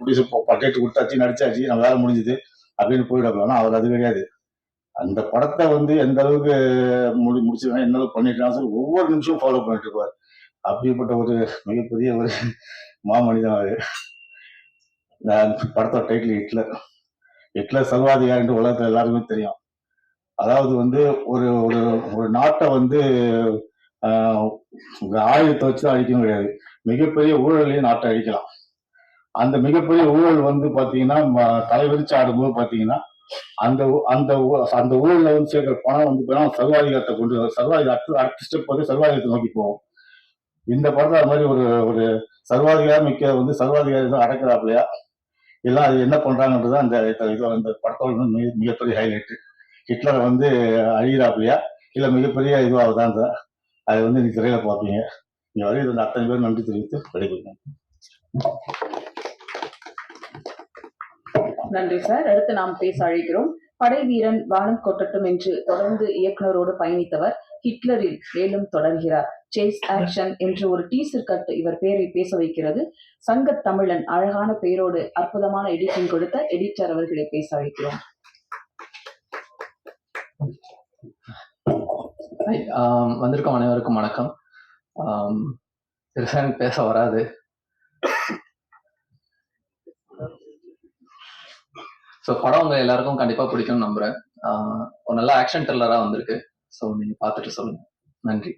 Producer bucket கொடுத்தாச்சு நடிச்சாச்சு நம்ம வேலை முடிஞ்சுது அப்படின்னு போயிடலாம் அவர் அது கிடையாது. அந்த படத்தை வந்து எந்த அளவுக்கு முடி முடிச்சிருக்காங்க என்ன அளவுக்கு பண்ணிருக்காங்க சொல்லி ஒவ்வொரு நிமிஷமும் ஃபாலோ பண்ணிட்டு இருப்பார். அப்படிப்பட்ட ஒரு மிகப்பெரிய ஒரு மாமனிதன் அவரு. படத்தோட டைட்டில் ஹிட்லர். ஹிட்லர் சர்வாதிகாரின்ற உலகத்துல எல்லாருக்குமே தெரியும். அதாவது வந்து ஒரு ஒரு ஒரு நாட்டை வந்து ஆஹ், ஆயுதத்தை வச்சு தான் அழிக்கணும் கிடையாது. மிகப்பெரிய ஊழலையும் நாட்டை அழிக்கலாம். அந்த மிகப்பெரிய ஊழல் வந்து பாத்தீங்கன்னா ம- தலைவிரிச்சு ஆடும்போது பாத்தீங்கன்னா அந்த அந்த அந்த ஊழல்ல வந்து சேர்க்கிற பணம் வந்து சர்வாதிகாரத்தை கொண்டு வரும். சர்வாதிகார அடுத்த ஸ்டெப் வந்து சர்வாதிகாரத்தை நோக்கி போகும். இந்த படத்துல அது மாதிரி ஒரு ஒரு சர்வாதிகாரம் மிக்க வந்து சர்வாதிகாரி தான் அடக்கிறாப்லையா எல்லாம் அது என்ன பண்றாங்கன்றது அந்த இது அந்த படத்தோட மிக மிகப்பெரிய ஹைலைட்டு ஹிட்லரை வந்து அழிகிறாப்லையா இல்ல மிகப்பெரிய இதுவாகுதான் அது வந்து நீங்க திரையில பார்ப்பீங்க. இங்க வரையில் இந்த அத்தனை பேர் நன்றி தெரிவித்து விடைபெறுகிறேன். நன்றி சார். அடுத்து நாம் பேச அழைக்கிறோம். படை வீரன் வானம் கொட்டட்டும் என்று தொடர்ந்து இயக்குனரோடு பயணித்தவர் ஹிட்லரில் மேலும் தொடர்கிறார். சேஸ் ஆக்ஷன் என்று ஒரு டீசர் கட் இவர் பெயரை பேச வைக்கிறது. சங்கத் தமிழன் அழகான பெயரோடு அற்புதமான எடிட்டிங் கொடுத்த எடிட்டர் அவர்களை பேச அழைக்கிறோம். ஹை, வந்திருக்கும் அனைவருக்கும் வணக்கம். எனக்கு பேச வராது. ஸோ படம் உங்க எல்லாருக்கும் கண்டிப்பா பிடிக்கும்னு நம்புறேன். ஒரு நல்ல ஆக்ஷன் த்ரில்லரா வந்திருக்கு. ஸோ நீங்க பார்த்துட்டு சொல்லுங்க. நன்றி.